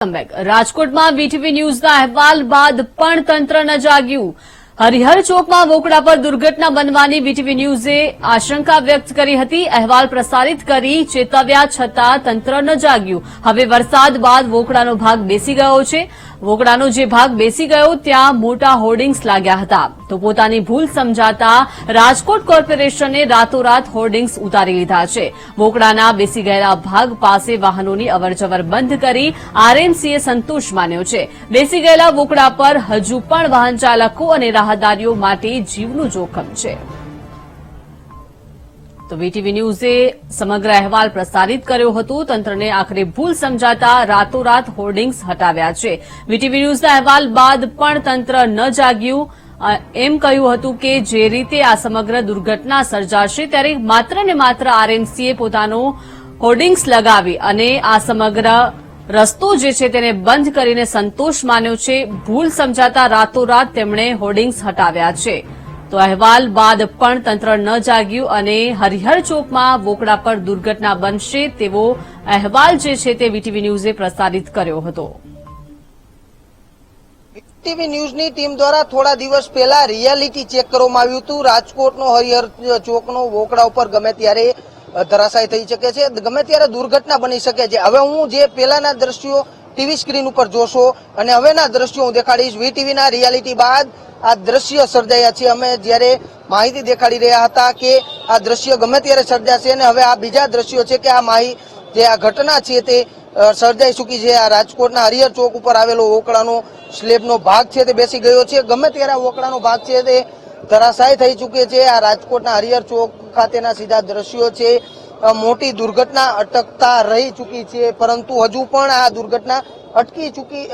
રાજકોટમાં વીટીવી ન્યૂઝના અહેવાલ બાદ પણ તંત્ર ન જાગ્યું. હરિહર ચોકમાં વોકડા પર દુર્ઘટના બનવાની બીટીવી ન્યૂઝે આશંકા વ્યક્ત કરી હતી. અહેવાલ પ્રસારિત કરી ચેતવ્યા છતાં તંત્ર ન જાગ્યું. હવે વરસાદ બાદ વોકડાનો ભાગ બેસી ગયો છે. વોકડાનો જે ભાગ બેસી ગયો, ત્યાં મોટા હોર્ડિંગ્સ લાગ્યા હતા. તો પોતાની ભૂલ સમજાતા રાજકોટ કોર્પોરેશને રાતોરાત હોર્ડિંગ્સ ઉતારી લીધા છે. વોકડાના બેસી ગયેલા ભાગ પાસે વાહનોની અવરજવર બંધ કરી આરએમસીએ સંતોષ માન્યો છે. બેસી ગયેલા વોકડા પર હજુ પણ વાહન ચાલકો અને રાહદારીઓ માટે જીવનું જોખમ છે. તો વીટીવી ન્યૂઝે સમગ્ર અહેવાલ પ્રસારિત કર્યો હતો. તંત્રને આખરે ભૂલ સમજાતા રાતોરાત હોર્ડિંગ્સ હટાવ્યા છે. વીટીવી ન્યૂઝના અહેવાલ બાદ પણ તંત્ર ન જાગ્યું. એમ કહ્યું હતું કે જે રીતે આ સમગ્ર દુર્ઘટના સર્જાશે ત્યારે માત્ર ને માત્ર આરએમસીએ પોતાનો હોર્ડિંગ્સ લગાવી અને આ સમગ્ર રસ્તો જે છે તેને બંધ કરીને સંતોષ માન્યો છે. ભૂલ સમજાતા રાતોરાત તેમણે હોર્ડિંગ્સ હટાવ્યા છે. તો અહેવાલ બાદ પણ તંત્ર ન જાગ્યું અને હરિહર ચોકમાં વોકડા પર દુર્ઘટના બનશે તેવો અહેવાલ જે છે તે વીટીવી ન્યૂઝે પ્રસારિત કર્યો હતો. ટીવી ન્યૂઝની ટીમ દ્વારા થોડા દિવસ પહેલા રિયાલિટી ચેક કરવામાં આવ્યું હતું. રાજકોટનો હરિહર ચોકનો વોકડા ઉપર ગમે ત્યારે ધરાશાય થઈ શકે છે. ગમે ત્યારે દુર્ઘટના બની શકે છે. હવે હું જે પહેલાના દ્રશ્યો ટીવી સ્ક્રીન ઉપર જોશો અને હવેના દ્રશ્યો હું દેખાડીશ, વીટીવીના રિયાલિટી બાદ આ દ્રશ્ય સર્જાયા છે. અમે જ્યારે માહિતી દેખાડી રહ્યા હતા કે આ દ્રશ્ય ગમે ત્યારે સર્જાશે અને હવે આ બીજા દ્રશ્યો છે કે આ માહિતી જે આ ઘટના છે તે સર્જાઈ ચૂકી છે. આ રાજકોટના હરિહર ચોક ઉપર આવેલો ઓકળાનો સ્લેબનો ભાગ છે તે બેસી ગયો છે. ગમે ત્યારે આ ઓકળાનો ભાગ છે તે ધરાશાય થઈ ચૂકે છે. આ રાજકોટના હરિહર ચોક ખાતેના સીધા દ્રશ્યો છે. મોટી દુર્ઘટના અટકતા રહી ચૂકી છે, પરંતુ હજુ પણ આ દુર્ઘટના અટકી ચૂકી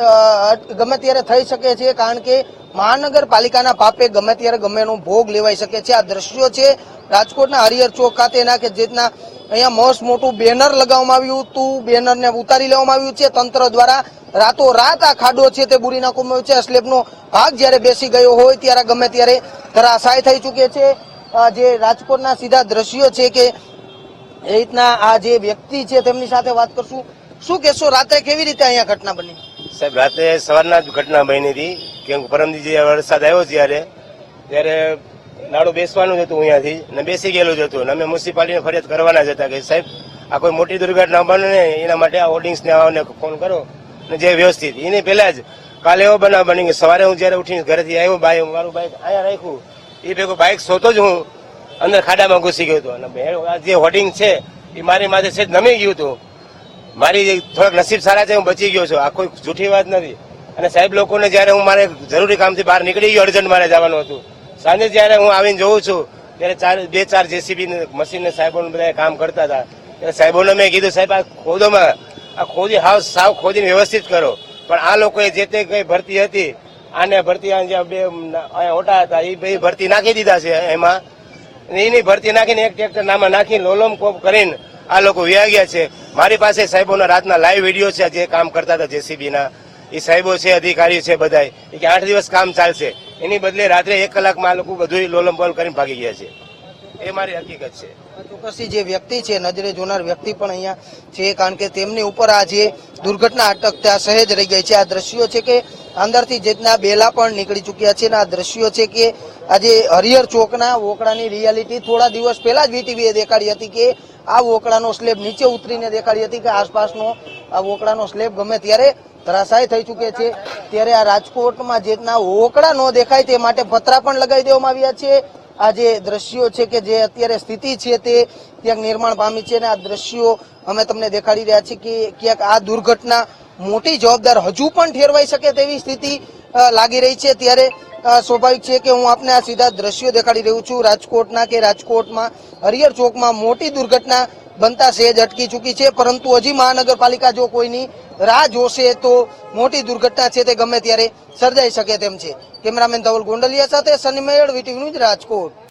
ગમે ત્યારે થઈ શકે છે, કારણ કે મહાનગરપાલિકાના પાપે ગમે ત્યારે ગમે એનો ભોગ લેવાઈ શકે છે. આ દ્રશ્યો છે રાજકોટના હરિહર ચોક ખાતેના કે જેના અહીંયા મસ્ત મોટું બેનર લગાવવામાં આવ્યું હતું. બેનરને ઉતારી લેવામાં આવ્યું છે. તંત્ર દ્વારા રાતો રાત આ ખાડો છે તે બુરી નાખવામાં આવ્યો છે. સ્લેબનો ભાગ જ્યારે બેસી ગયો હોય ત્યારે ગમે ત્યારે ધરાશાય થઈ ચૂકે છે. જે રાજકોટના સીધા દ્રશ્યો છે કે એ રીતના આ જે વ્યક્તિ છે તેમની સાથે વાત કરશું. શું કહેશો, રાત્રે કેવી રીતે અહીંયા ઘટના બની? સાહેબ રાતે સવારના જ ઘટના બની હતી કેમ પરમદી વરસાદ આવ્યો ત્યારે ત્યારે નાડું બેસવાનું જ હતું અહીંયાથી ને બેસી ગયેલું જ હતું ને અમે મ્યુનિસિપાલિટીને ફરિયાદ કરવાના જ હતા કે સાહેબ, આ કોઈ મોટી દુર્ઘટના બને ને એના માટે આ હોર્ડિંગ્સને આવને ફોન કરો ને જે વ્યવસ્થિત. એની પહેલા જ કાલે એવો બનાવ બની કે સવારે હું જયારે ઉઠીને ઘરેથી આવ્યો બાઈક મારું બાઈક અહીંયા રાખ્યું. એ ભેગું બાઈક સોતો જ હું અંદર ખાડામાં ઘૂસી ગયો હતો. અને જે હોર્ડિંગ છે, એ મારી માથે છે નમી ગયું હતું. મારી જે થોડાક નસીબ સારા છે, હું બચી ગયો છું. આ કોઈ જૂઠી વાત નથી. અને સાહેબ લોકોને જ્યારે હું મારે જરૂરી કામથી બહાર નીકળી ગયો અર્જન્ટ મારે જવાનું હતું. સાંજે જ્યારે હું આવીને જોઉં છું, ત્યારે ચાર, બે ચાર જેસીબી મશીનને સાહેબોને સાહેબો બધા કામ કરતા હતા. ત્યારે સાહેબોને મેં કીધું, સાહેબ, આ ખોદોમાં, આ ખોદી, હાવ સાવ ખોદીને વ્યવસ્થિત કરો. પણ આ લોકોએ જે તે કંઈ ભરતી હતી, આને ભરતી જ્યાં બે ઓટા હતા, એ ભરતી નાખી દીધા છે એમાં. એની ભરતી નાખીને એક ટ્રેક્ટર નામાં નાખીને લોલમ કોપ કરીને આ લોકો વ્યા ગયા છે. મારી પાસે સાહેબોના રાતના લાઈવ વીડિયો છે, જે કામ કરતા હતા જેસીબીના. એ સાહેબો છે, અધિકારીઓ છે બધા કે આઠ દિવસ કામ ચાલશે. એની બદલે રાત્રે એક કલાકમાં આ લોકો બધું લોલમ બોલ કરીને ભાગી ગયા છે. એ મારી હકીકત છે. ચોક્કસથી જે વ્યક્તિ છે, નજરે જોનાર વ્યક્તિ પણ અહીંયા છે, કારણ કે તેમની ઉપર આ જે દુર્ઘટના અટકતા સહેજ રહી ગઈ છે. આ દ્રશ્યો છે કે અંદરથી જેટના બેલા પણ નીકળી ચૂક્યા છે અને આ દ્રશ્યો છે કે આજે હરિહર ચોકના વોકડાની રિયાલિટી થોડા દિવસ પહેલા જ વીટીવીએ દેખાડી હતી કે આ વોકડાનો સ્લેબ નીચે ઉતરીને દેખાડી હતી કે આસપાસનો આ વોકડાનો સ્લેબ ગમે ત્યારે ધરાશાય થઈ ચૂકે છે. ત્યારે આ રાજકોટમાં જેટના વોકડા ન દેખાય તે માટે પતરા પણ લગાવી દેવામાં આવ્યા છે. આ જે દ્રશ્યો છે કે જે અત્યારે સ્થિતિ છે તે ક્યાંક નિર્માણ પામી છે અને આ દ્રશ્યો અમે તમને દેખાડી રહ્યા છીએ કે ક્યાંક આ દુર્ઘટના મોટી જવાબદાર હજુ પણ ઠેરવાઈ શકે તેવી સ્થિતિ લાગી રહી છે. ત્યારે સ્વાભાવિક છે કે હું આપને આ સીધા દ્રશ્યો દેખાડી રહ્યું છું. રાજકોટના કે રાજકોટમાં હરિહર ચોકમાં મોટી દુર્ઘટના બનતા સેજ અટકી ચૂકી છે. પરંતુ હજી મહાનગરપાલિકા જો કોઈની રાહ જોશે તો મોટી દુર્ઘટના છે તે ગમે ત્યારે સર્જાઈ શકે તેમ છે. કેમેરામેન ધવલ ગોંડલિયા સાથે સની મેયડ વીટીવી ન્યૂઝ રાજકોટ.